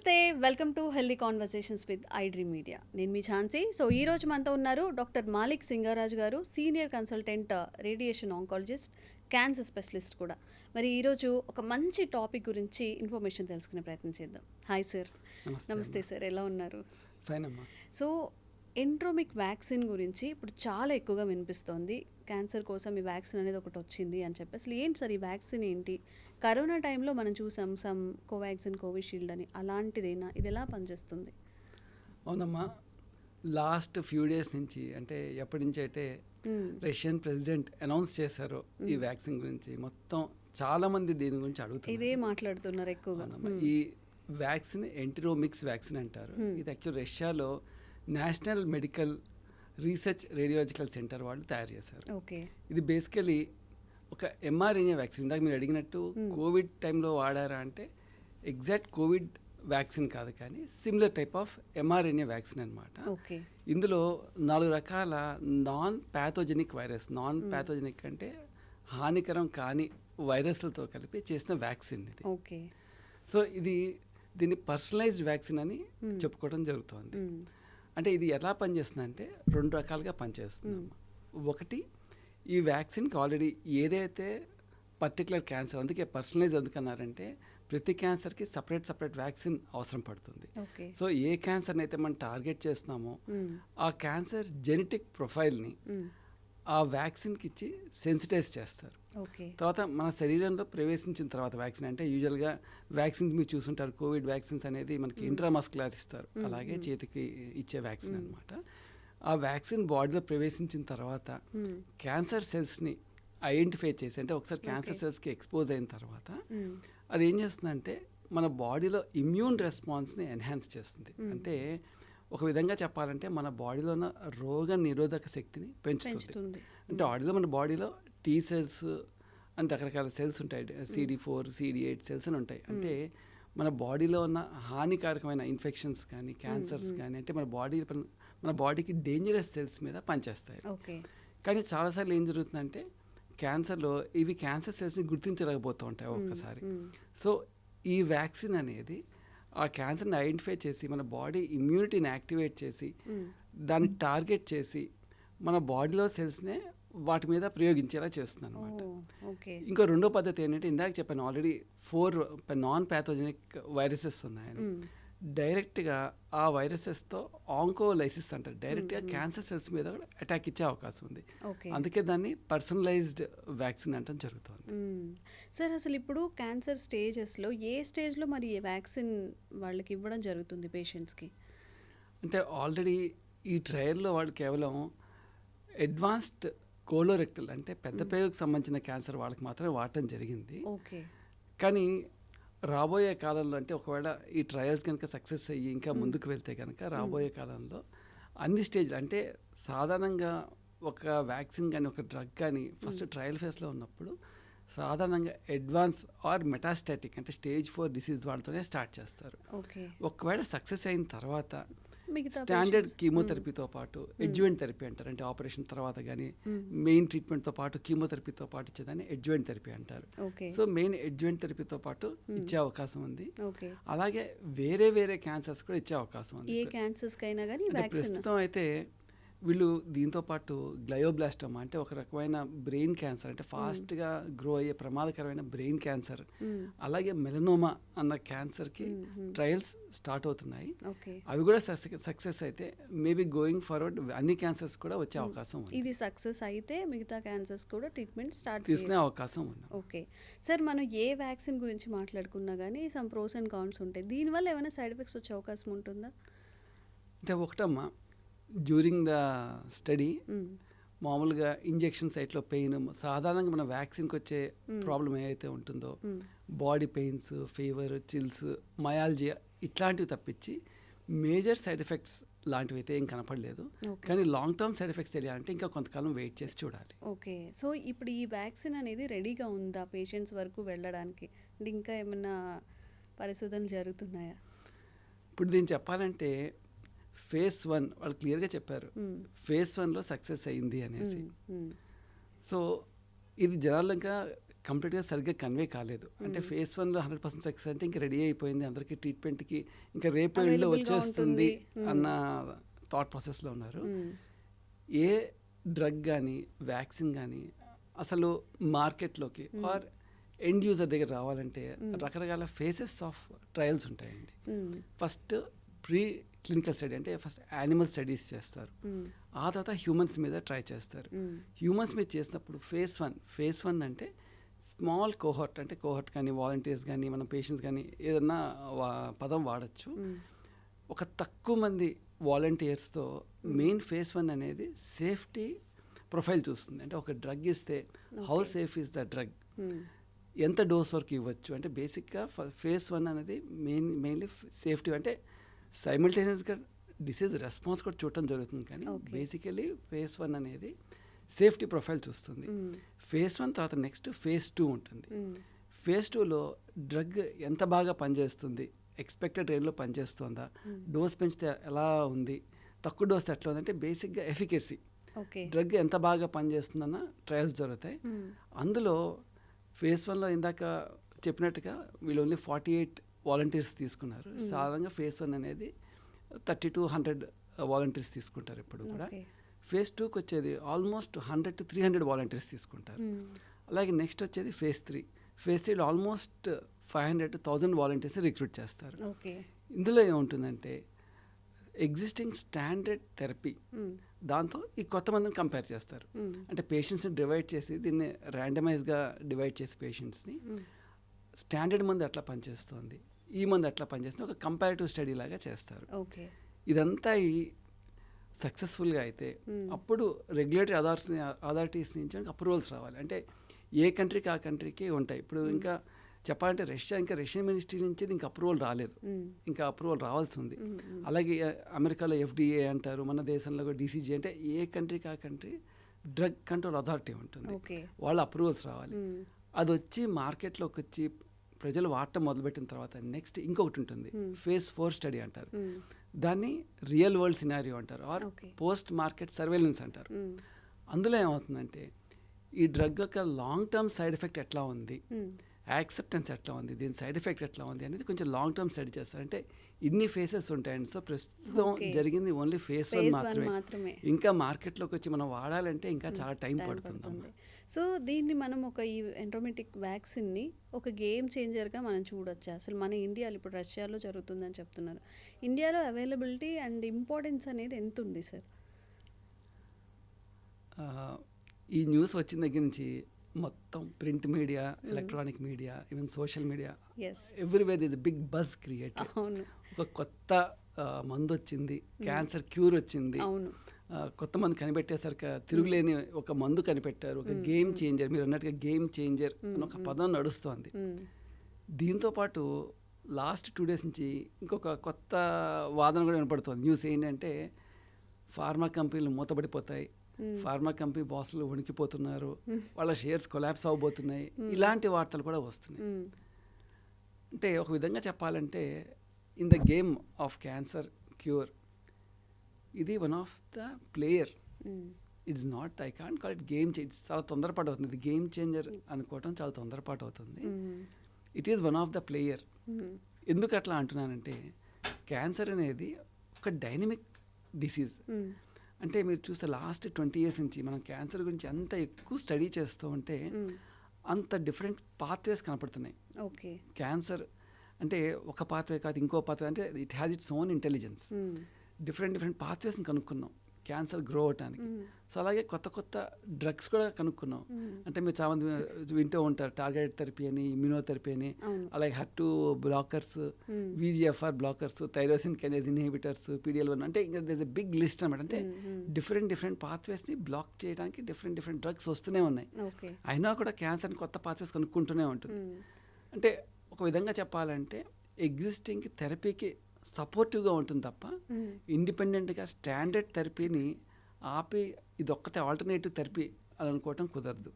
నమస్తే welcome to healthy conversations with I dream media నేను మీ ఝాన్సీ. సో ఈ రోజు మనతో ఉన్నారు డాక్టర్ మాలిక్ సింగారాజ్ గారు senior consultant radiation oncologist cancer specialist కూడా. మరి ఈరోజు ఒక మంచి టాపిక్ గురించి ఇన్ఫర్మేషన్ తెలుసుకునే ప్రయత్నం చేద్దాం. Hi sir. నమస్తే సార్ ఎలా ఉన్నారు? సో ఎంట్రోమిక్ వ్యాక్సిన్ గురించి ఇప్పుడు చాలా ఎక్కువగా వినిపిస్తోంది. క్యాన్సర్ కోసం ఈ వ్యాక్సిన్ అనేది ఒకటి వచ్చింది అని చెప్పి అసలు ఏంటి సార్ ఈ వ్యాక్సిన్ ఏంటి? కరోనా టైంలో మనం చూసాం సమ్ కోవాక్సిన్ కోవిషీల్డ్ అని. అలాంటిదేనా? ఇది ఎలా పనిచేస్తుంది? అవునమ్మా. లాస్ట్ ఫ్యూ డేస్ నుంచి అంటే ఎప్పటి నుంచి అయితే. రష్యన్ ప్రెసిడెంట్ అనౌన్స్ చేశారో ఈ వ్యాక్సిన్ గురించి మొత్తం చాలా మంది దీని గురించి ఇదే అడుగుతున్నారు మాట్లాడుతున్నారు ఎక్కువగా. ఈ వ్యాక్సిన్ ఎంటిరోమిక్స్ వ్యాక్సిన్ అంటారు. ఇది యాక్చువల్ రష్యాలో national medical research radiological centre వాళ్ళు తయారు చేశారు. ఓకే. ఇది బేసికలీ ఒక ఎంఆర్ఎన్ఏ వ్యాక్సిన్. ఇందాక మీరు అడిగినట్టు కోవిడ్ టైంలో వాడారా అంటే ఎగ్జాక్ట్ కోవిడ్ వ్యాక్సిన్ కాదు కానీ similar type of mRNA vaccine అనమాట ఓకే. ఇందులో నాలుగు రకాల non pathogenic virus non pathogenic అంటే హానికరం కాని వైరస్లతో కలిపి చేసిన వ్యాక్సిన్ ఇది. ఓకే. సో ఇది దీన్ని పర్సనలైజ్డ్ వ్యాక్సిన్ అని చెప్పుకోవడం జరుగుతోంది. అంటే ఇది ఎలా పనిచేస్తుంది అంటే రెండు రకాలుగా పనిచేస్తుంది. ఒకటి ఈ వ్యాక్సిన్కి ఆల్రెడీ ఏదైతే పర్టికులర్ క్యాన్సర్ అందుకే పర్సనలైజ్ ఎందుకన్నారంటే ప్రతి క్యాన్సర్కి సపరేట్ సపరేట్ వ్యాక్సిన్ అవసరం పడుతుంది. సో ఏ క్యాన్సర్ని అయితే మనం టార్గెట్ చేస్తున్నామో. ఆ క్యాన్సర్ జెనెటిక్ ప్రొఫైల్ని. ఆ వ్యాక్సిన్కి ఇచ్చి సెన్సిటైజ్ చేస్తారు. తర్వాత మన శరీరంలో ప్రవేశించిన తర్వాత వ్యాక్సిన్ అంటే యూజువల్గా వ్యాక్సిన్స్ మీరు చూసుంటారు కోవిడ్ వ్యాక్సిన్స్ అనేది మనకి ఇంట్రామస్కులర్ ఇస్తారు. అలాగే చేతికి ఇచ్చే వ్యాక్సిన్ అన్నమాట. ఆ వ్యాక్సిన్ బాడీలో ప్రవేశించిన తర్వాత. క్యాన్సర్ సెల్స్ని ఐడెంటిఫై చేసి అంటే ఒకసారి క్యాన్సర్ సెల్స్కి ఎక్స్పోజ్ అయిన తర్వాత. అది ఏం చేస్తుందంటే మన బాడీలో ఇమ్యూన్ రెస్పాన్స్ని ఎన్హాన్స్ చేస్తుంది. అంటే ఒక విధంగా చెప్పాలంటే మన బాడీలో ఉన్న రోగ నిరోధక శక్తిని పెంచుతుంది. అంటే ఆడిలో మన బాడీలో టీ సెల్స్ అంటే రకరకాల సెల్స్ ఉంటాయి. CD four CD eight cells అని ఉంటాయి. అంటే మన బాడీలో ఉన్న హానికారకమైన ఇన్ఫెక్షన్స్ కానీ క్యాన్సర్స్ కానీ అంటే మన బాడీ మన బాడీకి డేంజరస్ సెల్స్ మీద పనిచేస్తాయి. ఓకే. కానీ చాలాసార్లు ఏం జరుగుతుందంటే క్యాన్సర్లో ఇవి క్యాన్సర్ సెల్స్ని గుర్తించలేకపోతూ ఉంటాయి ఒక్కసారి. సో ఈ వ్యాక్సిన్ అనేది ఆ క్యాన్సర్ని ఐడెంటిఫై చేసి మన బాడీ ఇమ్యూనిటీని యాక్టివేట్ చేసి. దాన్ని టార్గెట్ చేసి మన బాడీలో సెల్స్నే వాటి మీద ప్రయోగించేలా చేస్తుంది అనమాట ఇంకో రెండో పద్ధతి ఏంటంటే ఇందాక చెప్పాను already four non pathogenic viruses ఉన్నాయని. డైరెక్ట్గా ఆ వైరసెస్తో ఆంకోలైసిస్ అంటారు. డైరెక్ట్గా క్యాన్సర్ సెల్స్ మీద కూడా అటాక్ ఇచ్చే అవకాశం ఉంది. అందుకే దాన్ని పర్సనలైజ్డ్ వ్యాక్సిన్ అంటాం జరుగుతుంది. సార్ అసలు ఇప్పుడు క్యాన్సర్ స్టేజెస్లో ఏ స్టేజ్లో మరి వ్యాక్సిన్ వాళ్ళకి ఇవ్వడం జరుగుతుంది పేషెంట్స్కి? అంటే ఆల్రెడీ ఈ ట్రయల్లో వాళ్ళు కేవలం అడ్వాన్స్డ్ కోలోరెక్టల్ అంటే పెద్ద పేగుకు సంబంధించిన క్యాన్సర్ వాళ్ళకి మాత్రమే వాడటం జరిగింది. ఓకే. కానీ రాబోయే కాలంలో అంటే ఒకవేళ ఈ ట్రయల్స్ కనుక సక్సెస్ అయ్యి ఇంకా ముందుకు వెళ్తే కనుక రాబోయే కాలంలో అన్ని స్టేజ్లు అంటే సాధారణంగా ఒక వ్యాక్సిన్ కానీ ఒక డ్రగ్ కానీ ఫస్ట్ ట్రయల్ ఫేస్లో ఉన్నప్పుడు సాధారణంగా అడ్వాన్స్ ఆర్ మెటాస్టాటిక్ అంటే స్టేజ్ ఫోర్ డిసీజ్ వాళ్ళతోనే స్టార్ట్ చేస్తారు. ఓకే. ఒకవేళ సక్సెస్ అయిన తర్వాత స్టాండర్డ్ కీమోథెరపీతో పాటు ఎడ్జువెంట్ థెరపీ అంటారు. అంటే ఆపరేషన్ తర్వాత కానీ మెయిన్ ట్రీట్మెంట్తో పాటు కీమోథెరపీతో పాటు ఇచ్చేదాన్ని ఎడ్జువెంట్ థెరపీ అంటారు. సో మెయిన్ ఎడ్జువెంట్ థెరపీతో పాటు ఇచ్చే అవకాశం ఉంది. ఓకే. అలాగే వేరే వేరే క్యాన్సర్స్ కూడా ఇచ్చే అవకాశం ఉంది ప్రస్తుతం అయితే వీళ్ళు దీంతో పాటు గ్లయోబ్లాస్టోమా అంటే ఒక రకమైన బ్రెయిన్ క్యాన్సర్ అంటే ఫాస్ట్గా గ్రో అయ్యే ప్రమాదకరమైన బ్రెయిన్ క్యాన్సర్. అలాగే మెలనోమా అన్న క్యాన్సర్కి ట్రయల్స్ స్టార్ట్ అవుతున్నాయి. ఓకే. అవి కూడా సక్సెస్ అయితే మేబీ గోయింగ్ ఫార్వర్డ్ అన్ని క్యాన్సర్స్ కూడా వచ్చే అవకాశం ఉంది. ఇది సక్సెస్ అయితే మిగతా క్యాన్సర్స్ కూడా ట్రీట్మెంట్ స్టార్ట్ తీసుకునే అవకాశం ఉంది. ఓకే. సార్ మనం ఏ వ్యాక్సిన్ గురించి మాట్లాడుకున్నా కానీ సమ్ ప్రోస్ అండ్ కాన్స్ ఉంటాయి. దీనివల్ల ఏమైనా సైడ్ ఎఫెక్ట్స్ వచ్చే అవకాశం ఉంటుందా? అంటే ఒకటమ్మా during the study mm hmm. మామూలుగా ఇంజెక్షన్ సైట్లో పెయిన్ సాధారణంగా మన వ్యాక్సిన్కి వచ్చే ప్రాబ్లం ఏదైతే ఉంటుందో. Body pains fever chills myalgia ఇట్లాంటివి తప్పించి మేజర్ సైడ్ ఎఫెక్ట్స్ లాంటివి అయితే ఏం కనపడలేదు. కానీ లాంగ్ టర్మ్ సైడ్ ఎఫెక్ట్స్ తెలియాలంటే ఇంకా కొంతకాలం వెయిట్ చేసి చూడాలి. ఓకే సో ఇప్పుడు ఈ వ్యాక్సిన్ అనేది రెడీగా ఉందా పేషెంట్స్ వరకు వెళ్ళడానికి? అంటే ఇంకా ఏమైనా పరిశోధనలు జరుగుతున్నాయా? ఇప్పుడు దీన్ని చెప్పాలంటే ఫేస్ వన్ వాళ్ళు క్లియర్గా చెప్పారు. ఫేస్ వన్లో సక్సెస్ అయింది అనేసి. సో ఇది జనాలు ఇంకా కంప్లీట్గా సరిగ్గా కన్వే కాలేదు అంటే. ఫేస్ వన్లో హండ్రెడ్ పర్సెంట్ సక్సెస్ అంటే ఇంకా రెడీ అయిపోయింది అందరికీ ట్రీట్మెంట్కి ఇంకా రేపు గా వచ్చేస్తుంది. అన్న థాట్ ప్రాసెస్లో ఉన్నారు. ఏ డ్రగ్ కానీ వ్యాక్సిన్ కానీ అసలు మార్కెట్లోకి. ఆర్ ఎండ్ యూజర్ దగ్గర రావాలంటే. రకరకాల ఫేసెస్ ఆఫ్ ట్రయల్స్ ఉంటాయండి. ఫస్ట్ ప్రీ క్లినికల్ స్టడీ అంటే ఫస్ట్ యానిమల్ స్టడీస్ చేస్తారు. ఆ తర్వాత హ్యూమన్స్ మీద ట్రై చేస్తారు. హ్యూమన్స్ మీద చేసినప్పుడు ఫేస్ వన్ ఫేస్ వన్ అంటే స్మాల్ కోహర్ట్ అంటే కోహర్ట్ కానీ వాలంటీర్స్ కానీ మన పేషెంట్స్ కానీ ఏదన్నా పదం వాడచ్చు. ఒక తక్కువ మంది వాలంటీర్స్తో మెయిన్ ఫేస్ వన్ అనేది సేఫ్టీ ప్రొఫైల్ చూస్తుంది అంటే ఒక డ్రగ్ ఇస్తే how. Safe is the drug. ఎంత డోస్ వరకు ఇవ్వచ్చు అంటే బేసిక్గా ఫేస్ వన్ అనేది మెయిన్ మెయిన్లీ సేఫ్టీ అంటే సైమిల్టేనియస్గా డిసీజ్ రెస్పాన్స్ కూడా చూడటం జరుగుతుంది కానీ. బేసికలీ ఫేస్ వన్ అనేది సేఫ్టీ ప్రొఫైల్ చూస్తుంది. ఫేస్ వన్ తర్వాత నెక్స్ట్ ఫేస్ టూ ఉంటుంది. ఫేజ్ టూలో డ్రగ్ ఎంత బాగా పనిచేస్తుంది ఎక్స్పెక్టెడ్ రేంజ్లో పనిచేస్తుందా. డోస్ పెంచితే ఎలా ఉంది తక్కువ డోస్ ఎట్లా ఉంది అంటే బేసిక్గా ఎఫికసీ ఓకే డ్రగ్ ఎంత బాగా పనిచేస్తుందన్న ట్రయల్స్ జరుగుతాయి మ్మ్. అందులో ఫేజ్ వన్లో ఇందాక చెప్పినట్టుగా వీళ్ళు ఓన్లీ ఫార్టీ ఎయిట్ వాలంటీర్స్ తీసుకున్నారు. సాధారణంగా ఫేజ్ వన్ అనేది థర్టీ టు హండ్రెడ్ వాలంటీర్స్ తీసుకుంటారు ఇప్పుడు కూడా ఫేజ్ టూకి వచ్చేది almost hundred to three hundred volunteers తీసుకుంటారు. అలాగే నెక్స్ట్ వచ్చేది ఫేజ్ త్రీ ఫేజ్ త్రీలో ఆల్మోస్ట్ ఫైవ్ హండ్రెడ్ థౌజండ్ వాలంటీర్స్ని రిక్రూట్ చేస్తారు ఇందులో ఏముంటుందంటే ఎగ్జిస్టింగ్ స్టాండర్డ్ థెరపీ. దాంతో ఈ కొత్త మందిని కంపేర్ చేస్తారు. అంటే పేషెంట్స్ని డివైడ్ చేసి దీన్ని ర్యాండమైజ్గా డివైడ్ చేసి పేషెంట్స్ని. స్టాండర్డ్ మందు ఎట్లా పనిచేస్తుంది? ఈ మందు ఎట్లా పనిచేస్తుంది? ఒక కంపారిటివ్ స్టడీ లాగా చేస్తారు. ఓకే. ఇదంతా ఈ సక్సెస్ఫుల్గా అయితే. అప్పుడు రెగ్యులేటరీ అథారిటీ అథారిటీస్ నుంచి అప్రూవల్స్ రావాలి. అంటే ఏ కంట్రీకి ఆ కంట్రీకి ఉంటాయి. ఇప్పుడు ఇంకా చెప్పాలంటే రష్యా ఇంకా రష్యన్ మినిస్ట్రీ నుంచి ఇంకా అప్రూవల్ రాలేదు. ఇంకా అప్రూవల్ రావాల్సి ఉంది. అలాగే అమెరికాలో ఎఫ్డిఏ అంటారు మన దేశంలో కూడా డీసీజీ అంటే ఏ కంట్రీకి ఆ కంట్రీ డ్రగ్ కంట్రోల్ అథారిటీ ఉంటుంది. వాళ్ళ అప్రూవల్స్ రావాలి. అది వచ్చి మార్కెట్లోకి వచ్చి ప్రజలు వాడటం మొదలుపెట్టిన తర్వాత నెక్స్ట్ ఇంకొకటి ఉంటుంది Hmm. ఫేజ్ ఫోర్ స్టడీ అంటారు మ్మ్. దాన్ని రియల్ వరల్డ్ సినారియో అంటారు ఆర్. పోస్ట్ మార్కెట్ సర్వేలెన్స్ అంటారు మ్మ్. అందులో ఏమవుతుందంటే ఈ డ్రగ్ యొక్క లాంగ్ టర్మ్ సైడ్ ఎఫెక్ట్ ఎట్లా ఉంది మ్మ్. యాక్సెప్టెన్స్ ఎట్లా ఉంది? దీని సైడ్ ఎఫెక్ట్ ఎట్లా ఉంది? అనేది కొంచెం లాంగ్ టర్మ్ స్టడీ చేస్తారు. అంటే ఇన్ని ఫేసెస్ ఉంటాయండి. సో ప్రస్తుతం. జరిగింది ఓన్లీ ఫేస్ వన్ మాత్రమే. ఇంకా మార్కెట్లోకి వచ్చి మనం వాడాలంటే ఇంకా చాలా టైం పడుతుంది సో దీన్ని మనం ఒక ఈ ఎంట్రోమెటిక్ వ్యాక్సిన్ని ఒక గేమ్ చేంజర్గా మనం చూడొచ్చు? అసలు మన ఇండియాలో ఇప్పుడు రష్యాలో జరుగుతుందని చెప్తున్నారు. ఇండియాలో అవైలబిలిటీ అండ్ ఇంపార్టెన్స్ అనేది ఎంత ఉంది సార్ ఈ న్యూస్ వచ్చిన దగ్గర నుంచి మొత్తం print media electronic media even social media everywhere is big buzz create ఒక కొత్త మందు వచ్చింది క్యాన్సర్ క్యూర్ వచ్చింది. కొత్త మందు కనిపెట్టేసరికి తిరుగులేని ఒక మందు కనిపెట్టారు. ఒక గేమ్ చేంజర్ మీరు అన్నట్టుగా గేమ్ చేంజర్ అని ఒక పదం నడుస్తోంది. దీంతో పాటు లాస్ట్ టూ డేస్ నుంచి ఇంకొక కొత్త వాదన కూడా వినపడుతుంది. న్యూస్ ఏంటంటే ఫార్మా కంపెనీలు మూతపడిపోతాయి. మ్మ్. Pharma company బాసులు వణికిపోతున్నారు. వాళ్ళ షేర్స్ కొలాప్స్ అవబోతున్నాయి. ఇలాంటి వార్తలు కూడా వస్తున్నాయి. అంటే ఒక విధంగా చెప్పాలంటే in the game of cancer cure ఇది one of the player. It's not I can't call it game change చాలా తొందరపాటు అవుతుంది ఇది గేమ్ చేంజర్ అనుకోవటం చాలా తొందరపాటు అవుతుంది. It is one of the player. ఎందుకు అట్లా అంటున్నానంటే క్యాన్సర్ అనేది ఒక డైనమిక్ డిసీజ్. అంటే మీరు చూస్తే లాస్ట్ ట్వంటీ ఇయర్స్ నుంచి మనం క్యాన్సర్ గురించి అంత ఎక్కువ స్టడీ చేస్తూ ఉంటే. అంత డిఫరెంట్ పాత్వేస్ కనపడుతున్నాయి ఓకే క్యాన్సర్ అంటే ఒక పాత్వే కాదు ఇంకో పాత్వే అంటే it has its own intelligence. Different different పాత్వేస్ని కనుక్కున్నాం క్యాన్సర్ గ్రో అవటానికి. సో అలాగే కొత్త కొత్త డ్రగ్స్ కూడా కనుక్కున్నాం. అంటే మీరు చాలా మంది వింటూ ఉంటారు టార్గెట్ థెరపీ అని ఇమ్యూనోథెరపీ అని అలాగే హట్టు blockers. VGFR blockers tyrosine kinase inhibitors PDL one అంటే ఇంకా దిస్ ఎ బిగ్ లిస్ట్ అనమాట అంటే. డిఫరెంట్ డిఫరెంట్ పాత్వేస్ని బ్లాక్ చేయడానికి డిఫరెంట్ డిఫరెంట్ డ్రగ్స్ వస్తూనే ఉన్నాయి అయినా కూడా క్యాన్సర్ని కొత్త పాత్వేస్ కనుక్కుంటూనే ఉంటుంది. అంటే ఒక విధంగా చెప్పాలంటే ఎగ్జిస్టింగ్ థెరపీకి సపోర్టివ్గా ఉంటుంది తప్ప ఇండిపెండెంట్గా స్టాండర్డ్ థెరపీని ఆపి ఇది ఒక్కటే ఆల్టర్నేటివ్ థెరపీ అని అనుకోవటం కుదరదు.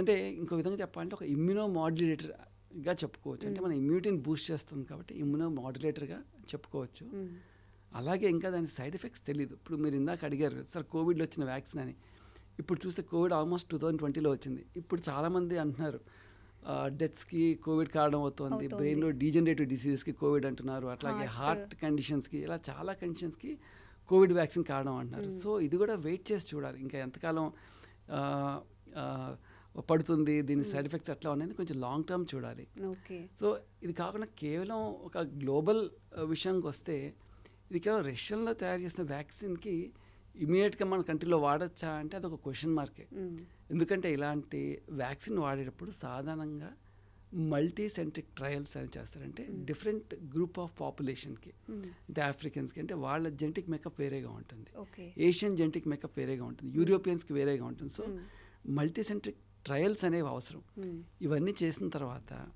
అంటే ఇంకో విధంగా చెప్పాలంటే ఒక ఇమ్యూనో మాడ్యులేటర్గా చెప్పుకోవచ్చు. అంటే మన ఇమ్యూనిటీని బూస్ట్ చేస్తుంది కాబట్టి ఇమ్యూనో మాడ్యులేటర్గా చెప్పుకోవచ్చు అలాగే ఇంకా దాని సైడ్ ఎఫెక్ట్స్ తెలియదు ఇప్పుడు మీరు ఇందాక అడిగారు సార్ కోవిడ్లో వచ్చిన వ్యాక్సిన్ అని. ఇప్పుడు చూస్తే కోవిడ్ ఆల్మోస్ట్ టూ థౌజండ్ ట్వంటీలో వచ్చింది. ఇప్పుడు చాలామంది అంటున్నారు డెత్స్కి కోవిడ్ కారణం అవుతుంది. బ్రెయిన్లో డీజనరేటివ్ డిసీజెస్కి కోవిడ్ అంటున్నారు. అట్లాగే. హార్ట్ కండిషన్స్కి ఇలా చాలా కండిషన్స్కి కోవిడ్ వ్యాక్సిన్ కారణం అంటున్నారు. సో ఇది కూడా వెయిట్ చేసి చూడాలి. ఇంకా ఎంతకాలం పడుతుంది దీని సైడ్ ఎఫెక్ట్స్ ఎట్లా ఉన్నాయి కొంచెం లాంగ్ టర్మ్ చూడాలి. ఓకే సో ఇది కాకుండా కేవలం ఒక గ్లోబల్ విషయానికి వస్తే ఇది కేవలం రష్యన్లో తయారు చేసిన వ్యాక్సిన్కి ఇమీడియట్గా మన కంట్రీలో వాడచ్చా అంటే అదొక క్వశ్చన్ మార్కే. ఎందుకంటే ఇలాంటి వ్యాక్సిన్ వాడేటప్పుడు సాధారణంగా మల్టీ సెంట్రిక్ ట్రయల్స్ అని చేస్తారంటే డిఫరెంట్ గ్రూప్ ఆఫ్ పాపులేషన్కి అంటే ఆఫ్రికన్స్కి అంటే వాళ్ళ జెనటిక్ మేకప్ వేరేగా ఉంటుంది. ఏషియన్ జెనటిక్ మేకప్ వేరేగా ఉంటుంది. యూరోపియన్స్కి వేరేగా ఉంటుంది. సో మల్టీ సెంట్రిక్ ట్రయల్స్ అనేవి అవసరం. ఇవన్నీ చేసిన తర్వాత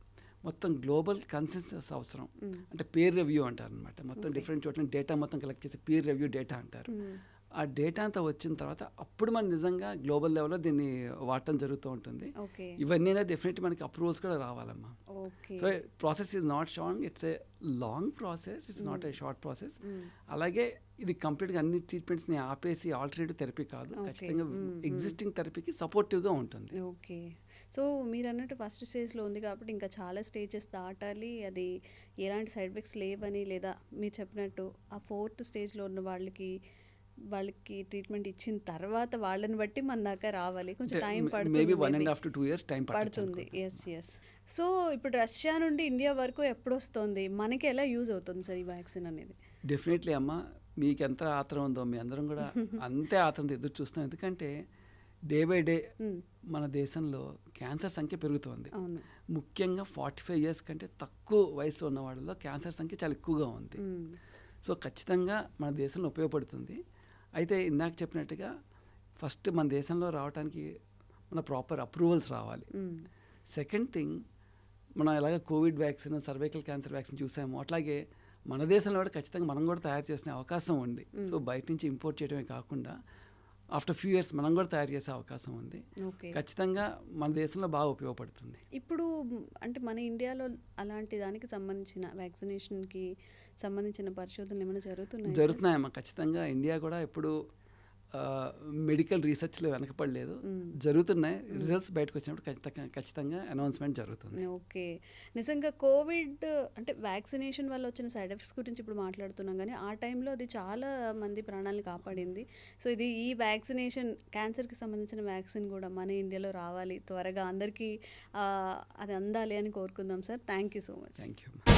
మొత్తం గ్లోబల్ కన్సెన్సస్ అవసరం. అంటే పీర్ రివ్యూ అంటారు అనమాట మొత్తం డిఫరెంట్ చోట్ల డేటా మొత్తం కలెక్ట్ చేసి పీర్ రివ్యూ డేటా అంటారు. ఆ డేటా అంతా వచ్చిన తర్వాత అప్పుడు మనం నిజంగా గ్లోబల్ లెవెల్లో దీన్ని వాడటం జరుగుతూ ఉంటుంది. ఓకే. ఇవన్నీ డెఫినెట్లీ మనకి అప్రూవల్స్ కూడా రావాలమ్మా. Okay. So process is not short it's a long process it's not a short process అలాగే ఇది కంప్లీట్గా అన్ని ట్రీట్మెంట్స్ని ఆపేసి ఆల్టర్నేటివ్ థెరపీ కాదు. ఖచ్చితంగా. ఎగ్జిస్టింగ్ థెరపీకి సపోర్టివ్గా ఉంటుంది. ఓకే. సో మీరు అన్నట్టు ఫస్ట్ స్టేజ్లో ఉంది కాబట్టి ఇంకా చాలా స్టేజెస్ దాటాలి అది ఎలాంటి సైడ్ ఎఫెక్ట్స్ లేవని లేదా మీరు చెప్పినట్టు ఆ ఫోర్త్ స్టేజ్లో ఉన్న వాళ్ళకి వాళ్ళకి ట్రీట్మెంట్ ఇచ్చిన తర్వాత వాళ్ళని బట్టి మన దాకా రావాలి. కొంచెం టైం పడుతుంది maybe one maybe. And half to two years time పడుతుంది ఎస్ ఎస్ సో ఇప్పుడు రష్యా నుండి ఇండియా వరకు ఎప్పుడు వస్తుంది? మనకి ఎలా యూజ్ అవుతుంది సార్ ఈ వ్యాక్సిన్ అనేది? డెఫినెట్లీ అమ్మ మీకు ఎంత ఆత్రం ఉందో మీ అందరం కూడా అంతే ఆత్రంతో ఎదురు చూస్తాం ఎందుకంటే డే బై డే. మన దేశంలో క్యాన్సర్ సంఖ్య పెరుగుతోంది. ముఖ్యంగా ఫార్టీ ఫైవ్ ఇయర్స్ కంటే తక్కువ వయసులో ఉన్న వాళ్ళలో క్యాన్సర్ సంఖ్య చాలా ఎక్కువగా ఉంది. సో ఖచ్చితంగా మన దేశంలో ఉపయోగపడుతుంది. అయితే ఇందాక చెప్పినట్టుగా ఫస్ట్ మన దేశంలో రావడానికి మన ప్రాపర్ అప్రూవల్స్ రావాలి. సెకండ్ థింగ్ మనం ఎలాగ covid vaccine cervical cancer vaccine చూసాము అట్లాగే మన దేశంలో కూడా ఖచ్చితంగా మనం కూడా తయారు చేసిన అవకాశం ఉంది. సో బయట నుంచి ఇంపోర్ట్ చేయడమే కాకుండా ఆఫ్టర్ ఫ్యూ ఇయర్స్ మనం కూడా తయారు చేసే అవకాశం ఉంది. ఖచ్చితంగా మన దేశంలో బాగా ఉపయోగపడుతుంది. ఇప్పుడు అంటే మన ఇండియాలో అలాంటి దానికి సంబంధించిన వ్యాక్సినేషన్కి సంబంధించిన పరిశోధనలు ఏమైనా జరుగుతున్నాయి జరుగుతున్నాయమ్మా. ఖచ్చితంగా ఇండియా కూడా ఎప్పుడు మెడికల్ రీసెర్చ్లో వెనకపడలేదు. జరుగుతున్నాయి. రిజల్ట్స్ బయటకు వచ్చినప్పుడు ఖచ్చితంగా ఖచ్చితంగా అనౌన్స్మెంట్ జరుగుతుంది. ఓకే. నిజంగా కోవిడ్ అంటే వ్యాక్సినేషన్ వల్ల వచ్చిన సైడ్ ఎఫెక్ట్స్ గురించి ఇప్పుడు మాట్లాడుతున్నాం. కానీ ఆ టైంలో అది చాలా మంది ప్రాణాలను కాపాడింది. సో ఇది ఈ వ్యాక్సినేషన్ క్యాన్సర్కి సంబంధించిన వ్యాక్సిన్ కూడా మన ఇండియాలో రావాలి. త్వరగా అందరికీ అది అందాలి అని కోరుకుందాం sir. Thank you so much. Thank you